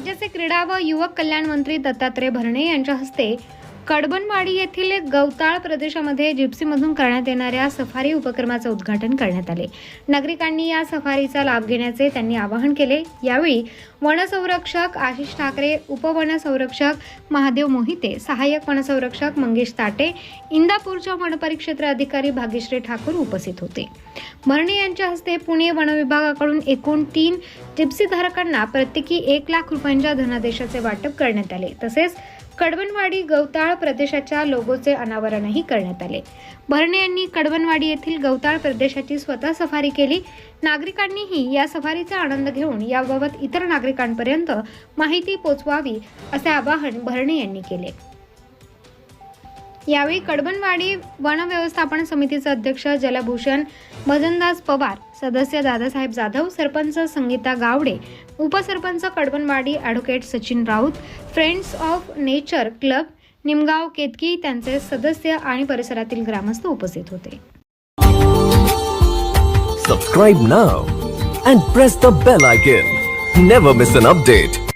क्रीडा व युवक कल्याण मंत्री दत्तात्रय भरणे यांच्या हस्ते कडबनवाडी येथील गवताळ प्रदेशामध्ये जिप्सीमधून करण्यात येणाऱ्या सफारी उपक्रमाचं उद्घाटन करण्यात आले. नागरिकांनी या सफारीचा लाभ घेण्याचे त्यांनी आवाहन केले. यावेळी वनसंरक्षक आशिष ठाकरे उपवनसंरक्षक महादेव मोहिते सहाय्यक वनसंरक्षक मंगेश ताटे इंदापूरच्या वनपरिक्षेत्र अधिकारी भाग्यश्री ठाकूर उपस्थित होते. भरणे यांच्या हस्ते पुणे वन विभागाकडून एकूण तीन जिप्सीधारकांना प्रत्येकी एक लाख रुपयांच्या धनादेशाचे वाटप करण्यात आले. तसेच कडवनवाडी गवताळ प्रदेशाच्या लोगोचे अनावरणही करण्यात आले. भरणे यांनी कडवनवाडी येथील गवताळ प्रदेशाची स्वतः सफारी केली. नागरिकांनीही या सफारीचा आनंद घेऊन याबाबत इतर नागरिकांपर्यंत माहिती पोचवावी असे आवाहन भरणे यांनी केले. यावेळी कडबनवाडी वन व्यवस्थापन समितीचे अध्यक्ष जलभूषण भजनदास पवार सदस्य दादासाहेब जाधव सरपंच संगीता गावडे उपसरपंच Kadbanwadi advocate Sachin Raut friends of nature club Nimgaon Ketki त्यांचे सदस्य आणि परिसरातील ग्रामस्थ उपस्थित होते. Subscribe now and press the bell icon never miss an update